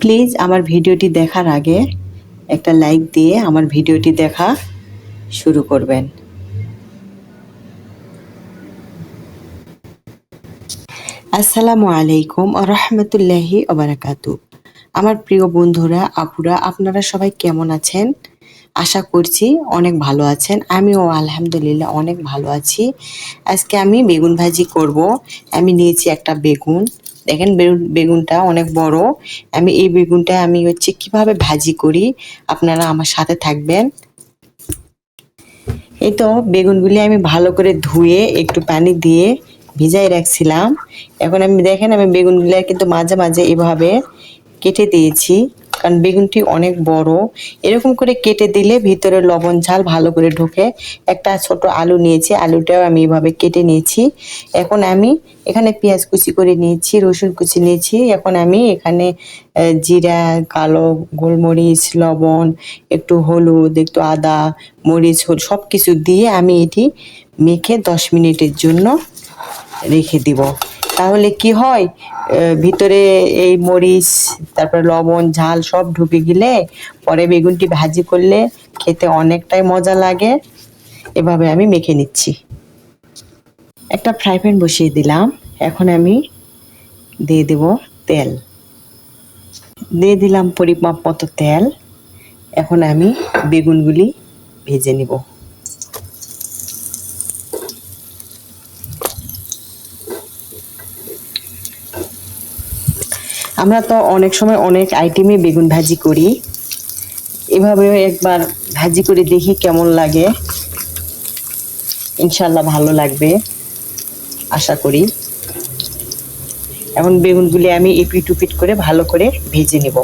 Please আমার ভিডিওটি দেখার আগে একটা লাইক দিয়ে আমার ভিডিওটি দেখা শুরু করবেন। আসসালামু আলাইকুম রহমতুল্লাহি ওবারাকাতু আমার প্রিয় বন্ধুরা, আপুরা, আপনারা সবাই কেমন আছেন? আশা করছি অনেক ভালো আছেন। আমিও আলহামদুলিল্লাহ অনেক ভালো আছি। আজকে আমি বেগুন ভাজি করব। আমি নিয়েছি একটা বেগুন। দেখেন বেগুন বেগুনটা অনেক বড়। আমি এই বেগুনটা আমি হচ্ছে কীভাবে ভাজি করি, আপনারা আমার সাথে থাকবেন। এই তো বেগুনগুলি আমি ভালো করে ধুয়ে একটু পানি দিয়ে ভিজাই রাখছিলাম। এখন আমি দেখেন আমি বেগুনগুলি কিন্তু মাঝে মাঝে এভাবে কেটে দিয়েছি। কারণ বেগুনটি অনেক বড়। এরকম করে কেটে দিলে ভিতরে লবণ, ঝাল ভালো করে ঢোকে। একটা ছোট আলু নিয়েছি, আলুটাও আমি এভাবে কেটে নিয়েছি। এখন আমি এখানে পেঁয়াজ কুচি করে নিয়েছি, রসুন কুচি নিয়েছি। এখন আমি এখানে জিরা, কালো গোলমরিচ, লবণ, একটু হলুদ, একটু আদা, মরিচ, হল সব কিছু দিয়ে আমি এটি মেখে দশ মিনিটের জন্য রেখে দিব। তাহলে কি হয়? ভিতরে এই মরিচ, তারপর লবণ, ঝাল সব ঢুকে গেলে পরে বেগুনটি ভাজি করলে খেতে অনেকটাই মজা লাগে। এভাবে আমি মেখে নিচ্ছি। একটা ফ্রাই প্যান বসিয়ে দিলাম। এখন আমি দিয়ে দেব তেল। দিয়ে দিলাম পরিমাপ মতো তেল। এখন আমি বেগুনগুলি ভেজে নিব। আমরা তো অনেক সময় অনেক আইটেমে বেগুন ভাজি করি। এভাবেও একবার ভাজি করে দেখি কেমন লাগে। ইনশাল্লাহ ভালো লাগবে, আশা করি। এখন বেগুনগুলি আমি এপিট উপিট করে ভালো করে ভেজে নেব।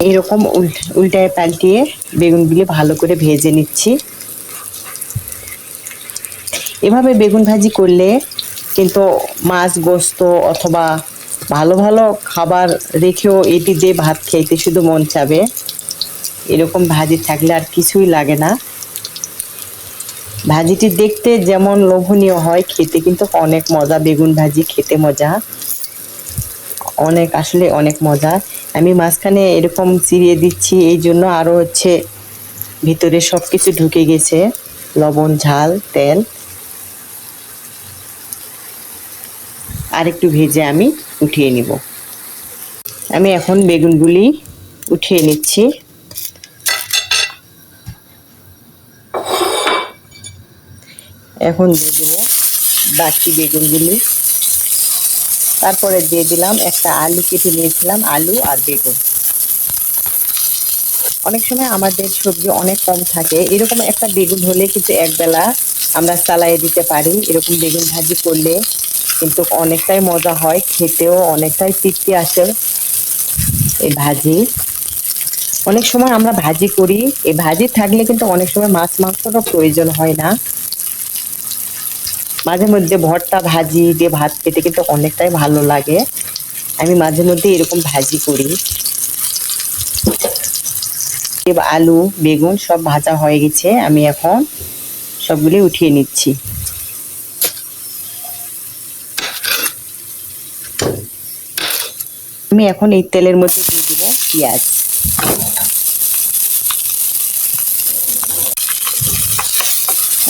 এইরকম উল্ট- উল্টায় পাল্টিয়ে বেগুনগুলি ভালো করে ভেজে নিচ্ছি। এভাবে বেগুন ভাজি করলে কিন্তু মাছ, গোস্ত অথবা ভালো ভালো খাবার রেখেও এটি দিয়ে ভাত খেতে শুধু মন চাবে, এরকম ভাজি থাকলে আর কিছুই লাগে না। ভাজিটি দেখতে যেমন লোভনীয় হয়, খেতে কিন্তু অনেক মজা, বেগুন ভাজি খেতে মজা। অনেক, আসলে অনেক মজা। আমি মাঝখানে এরকম চিরিয়ে দিচ্ছি, এই জন্য আরও হচ্ছে ভিতরে সব কিছু ঢুকে গেছে। লবণ, ঝাল, তেল। আর একটু ভেজে আমি উঠিয়ে নিব। আমি এখন বেগুনগুলি উঠিয়ে নিচ্ছি। এখন দিয়ে দেবো বাকি বেগুনগুলি। তারপরে দিয়ে দিলাম একটা আলু কেটে নিয়েছিলাম, আলু আর বেগুন। অনেক সময় আমাদের সবজি অনেক কম থাকে। এরকম একটা বেগুন হলে কিন্তু একবেলা আমরা চালাই দিতে পারি। এরকম বেগুন ভাজি করলে কিন্তু অনেকটাই মজা হয়, খেতেও অনেকটাই তৃপ্তি আসে এই ভাজি। অনেক সময় আমরা ভাজি করি, এই ভাজি থাকলে কিন্তু অনেক সময় মাছ মাংসরও প্রয়োজন হয় না। মাঝে মধ্যে ভর্তা ভাজি দিয়ে ভাত খেতে কিন্তু অনেকটাই ভালো লাগে। আমি মাঝে মধ্যে এরকম ভাজি করি। আলু, বেগুন সব ভাজা হয়ে গেছে, আমি এখন সবগুলি উঠিয়ে নিচ্ছি। আমি এখন এই তেলের মধ্যে দিয়ে দেবো পেঁয়াজ।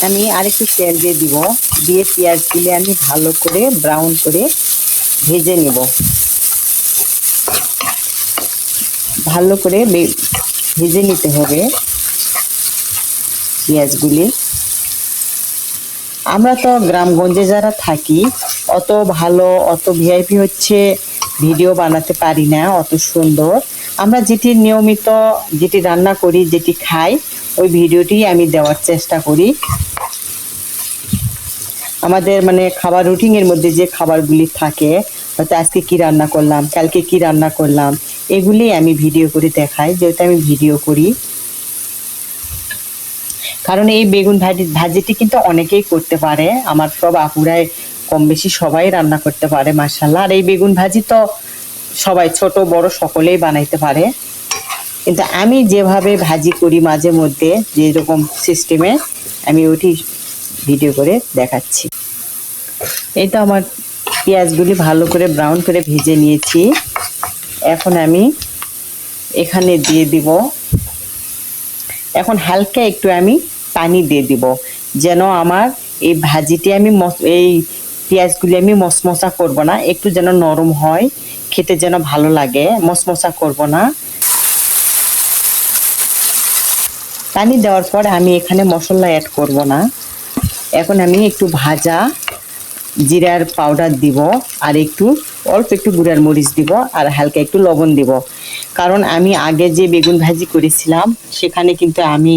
আমি আরেকটু তেল দিয়ে দিব, দিয়ে পেঁয়াজ দিলে আমি ভালো করে ব্রাউন করে ভেজে নিব। ভালো করে ভেজে নিতে হবে পেঁয়াজগুলি। আমরা তো গ্রামগঞ্জে যারা থাকি, অত ভালো, অত ভিআইপি হচ্ছে ভিডিও বানাতে পারি না, অত সুন্দর। আমরা যেটি নিয়মিত যেটি রান্না করি, যেটি খাই, ওই ভিডিওটি আমি দেওয়ার চেষ্টা করি। আমাদের মানে খাবার রুটিনের মধ্যে যে খাবারগুলি থাকে, হয়তো আজকে কি রান্না করলাম, কালকে কি রান্না করলাম, এগুলি আমি ভিডিও করে দেখাই, যেহেতু আমি ভিডিও করি। কারণ এই বেগুন ভাজি, ভাজিটি কিন্তু অনেকেই করতে পারে। আমার সব আপুরাই কম বেশি সবাই রান্না করতে পারে মার্শাল্লাহ আর এই বেগুন ভাজি তো সবাই ছোট, বড় সকলেই বানাইতে পারে। কিন্তু আমি যেভাবে ভাজি করি মাঝে মধ্যে, যেরকম সিস্টেমে আমি ওটি ভিডিও করে দেখাচ্ছি। এই তো আমার পেঁয়াজগুলি ভালো করে ব্রাউন করে ভেজে নিয়েছি। এখন আমি এখানে দিয়ে দিব। এখন হালকা একটু আমি পানি দিয়ে দিব, যেন আমার এই ভাজিটি আমি এই পেঁয়াজগুলি আমি মশমশা করব না, একটু যেন নরম হয়, খেতে যেন ভালো লাগে মশমশা করব না। পানি দেওয়ার পর আমি এখানে মশলা অ্যাড করব না। এখন আমি একটু ভাজা জিরার পাউডার দিব, আর একটু, অল্প একটু গুঁড়ার মরিচ দিব, আর হালকা একটু লবণ দিব। কারণ আমি আগে যে বেগুন ভাজি করেছিলাম, সেখানে কিন্তু আমি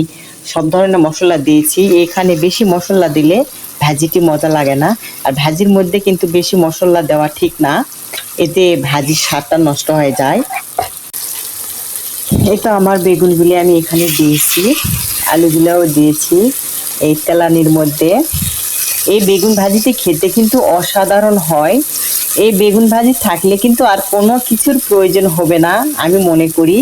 সব ধরনের মশলা দিয়েছি। এখানে বেশি মশলা দিলে ভাজিটি মজা লাগে না। আর ভাজির মধ্যে কিন্তু বেশি মশলা দেওয়া ঠিক না। এতে ভাজির স্বাদটা নষ্ট হয়ে যায়। এই তো আমার বেগুনগুলি আমি এখানে দিয়েছি। আলুগুলোও দিয়েছি এই তেলানির মধ্যে। এই বেগুন ভাজিটি খেতে কিন্তু অসাধারণ হয়। এই বেগুন ভাজি থাকলে কিন্তু আর কোনো কিছুর প্রয়োজন হবে না, আমি মনে করি।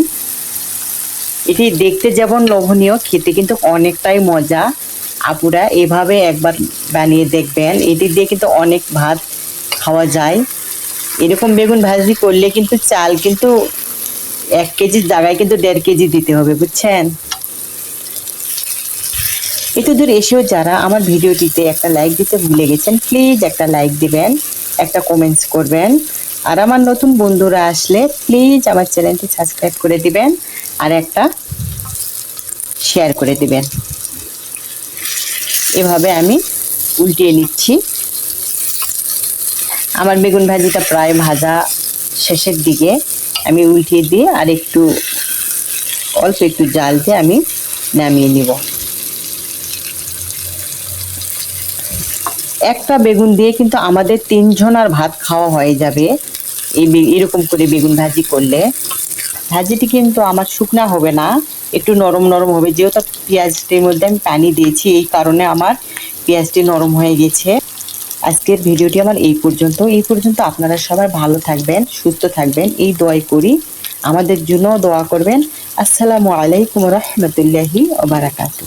এটি দেখতে যেমন লোভনীয়, খেতে কিন্তু অনেকটাই মজা। আপুরা এভাবে একবার বানিয়ে দেখবেন। এটি দিয়ে কিন্তু অনেক ভাত খাওয়া যায়। এরকম বেগুন ভাজি করলে কিন্তু চাল কিন্তু এক কেজির জায়গায় কিন্তু দেড় কেজি দিতে হবে, বুঝছেন? এত দূর এসেও যারা আমার ভিডিওটিতে একটা লাইক দিতে ভুলে গেছেন, প্লিজ একটা লাইক দিবেন, একটা কমেন্টস করবেন। আর আমার নতুন বন্ধুরা আসলে প্লিজ আমার চ্যানেলটি সাবস্ক্রাইব করে দিবেন আর একটা শেয়ার করে দিবেন। এভাবে আমি উল্টিয়ে নিচ্ছি। আমার বেগুন ভাজিটা প্রায় ভাজা শেষের দিকে আমি উল্টিয়ে দিয়ে আর একটু, অল্প একটু জাল দিয়ে আমি নামিয়ে নিব। একটা বেগুন দিয়ে কিন্তু আমাদের তিনজনার ভাত খাওয়া হয়ে যাবে এই এরকম করে বেগুন ভাজি করলে। ভাজিটি কিন্তু আমার শুকনা হবে না। একটু নরম নরম হবে। যেহেতু পেঁয়াজটির মধ্যে আমি পানি দিয়েছি, এই কারণে আমার পেঁয়াজটি নরম হয়ে গেছে। আজকের ভিডিওটি আমার এই পর্যন্ত। এই পর্যন্ত আপনারা সবাই ভালো থাকবেন, সুস্থ থাকবেন। এই দোয়াই করি। আমাদের জন্য দোয়া করবেন। আসসালামু আলাইকুম রহমতুল্লাহি ওবারাকাতু